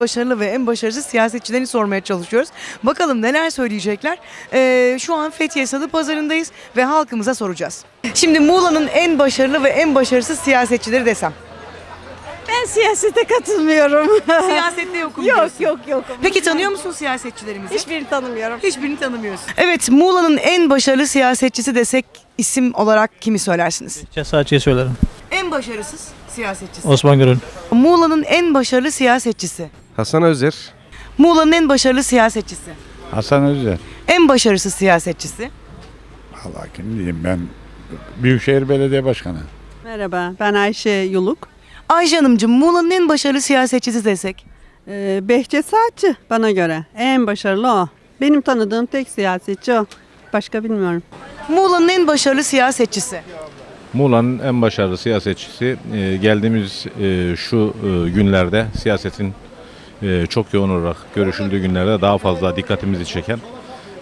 başarılı ve en başarısız siyasetçilerini sormaya çalışıyoruz. Bakalım neler söyleyecekler. Ee, şu an Fethiye Salı Pazarı'ndayız ve halkımıza soracağız. Şimdi Muğla'nın en başarılı ve en başarısız siyasetçileri desem. Ben siyasete katılmıyorum. Siyasette yokum yok diyorsun. yok yok. Peki tanıyor musun siyasetçilerimizi? Hiçbirini tanımıyorum. Hiçbirini tanımıyorsun. Evet Muğla'nın en başarılı siyasetçisi desek isim olarak kimi söylersiniz? Cesaçi'yi söylerim. En başarısız siyasetçisi. Osman Gürün. Muğla'nın en başarılı siyasetçisi. Hasan Özer. Muğla'nın en başarılı siyasetçisi. Hasan Özer. En başarısız siyasetçisi. Allah kim diyeyim ben Büyükşehir Belediye Başkanı. Merhaba ben Ayşe Yuluk. Ayşe Hanımcığım Muğla'nın en başarılı siyasetçisi desek. Ee, Behçet Saatçı bana göre. En başarılı o. Benim tanıdığım tek siyasetçi o. Başka bilmiyorum. Muğla'nın en başarılı siyasetçisi. Muğla'nın en başarılı siyasetçisi e, geldiğimiz e, şu e, günlerde siyasetin e, çok yoğun olarak görüşüldüğü günlerde daha fazla dikkatimizi çeken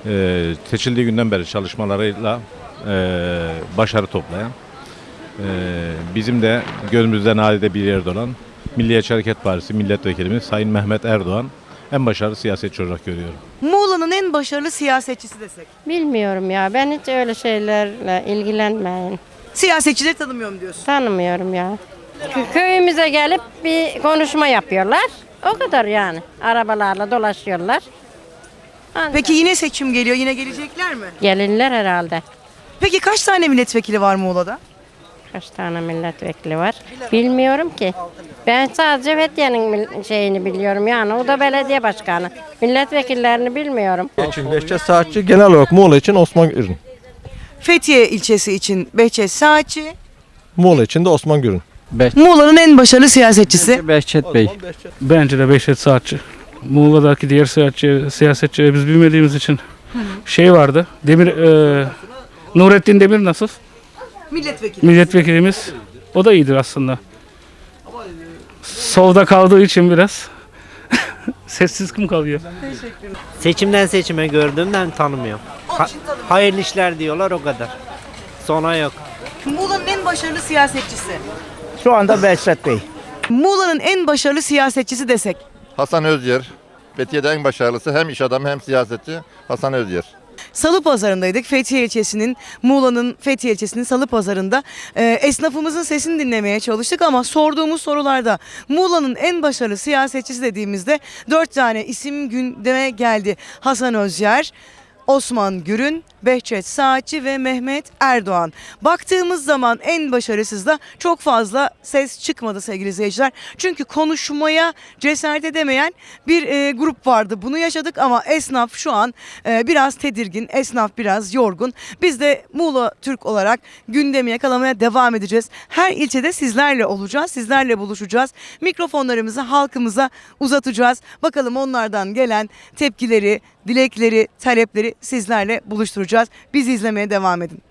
e, seçildiği günden beri çalışmalarıyla e, başarı toplayan e, bizim de gözümüzde nadide bir yerde olan Milliyetçi Hareket Partisi milletvekilimiz Sayın Mehmet Erdoğan en başarılı siyasetçi olarak görüyorum. Muğla'nın en başarılı siyasetçisi desek. Bilmiyorum ya. Ben hiç öyle şeylerle ilgilenmeyin. Siyasetçileri tanımıyorum diyorsun. Tanımıyorum ya. Kö- Köyümüze gelip bir konuşma yapıyorlar. O kadar yani. Arabalarla dolaşıyorlar. Ancak Peki yine seçim geliyor. Yine gelecekler mi? Gelinler herhalde. Peki kaç tane milletvekili var Muğla'da? Kaç tane milletvekili var? Bilmiyorum ki. Ben sadece Fethiye'nin şeyini biliyorum yani. O da belediye başkanı. Milletvekillerini bilmiyorum. için Behçet Saatçi genel olarak Muğla için Osman Gürün. Fethiye ilçesi için Behçet Saatçi. Muğla için de Osman Gürün. Muğla'nın en başarılı siyasetçisi. Behçet Bey. Bence de Beşet Saatçi. Muğla'daki diğer siyasetçi, siyasetçileri biz bilmediğimiz için şey vardı. Demir e, Nurettin Demir nasıl? Milletvekili. Milletvekilimiz. O da iyidir aslında. Solda kaldığı için biraz sessiz kim kalıyor? Seçimden seçime gördüğümden tanımıyorum. Ha- hayırlı işler diyorlar o kadar. Sona yok. Muğla'nın en başarılı siyasetçisi. Şu anda Behçet Bey. Muğla'nın en başarılı siyasetçisi desek. Hasan Özyer. Fethiye'de en başarılısı hem iş adamı hem siyasetçi Hasan Özyer. Salı pazarındaydık. Fethiye ilçesinin, Muğla'nın Fethiye ilçesinin Salı pazarında e, esnafımızın sesini dinlemeye çalıştık ama sorduğumuz sorularda Muğla'nın en başarılı siyasetçisi dediğimizde dört tane isim gündeme geldi. Hasan Özyer, Osman Gürün, Behçet Saatçi ve Mehmet Erdoğan. Baktığımız zaman en başarısız da çok fazla ses çıkmadı sevgili izleyiciler. Çünkü konuşmaya cesaret edemeyen bir e, grup vardı. Bunu yaşadık ama esnaf şu an e, biraz tedirgin, esnaf biraz yorgun. Biz de Muğla Türk olarak gündemi yakalamaya devam edeceğiz. Her ilçede sizlerle olacağız, sizlerle buluşacağız. Mikrofonlarımızı halkımıza uzatacağız. Bakalım onlardan gelen tepkileri, dilekleri, talepleri sizlerle buluşturacağız. Bizi izlemeye devam edin.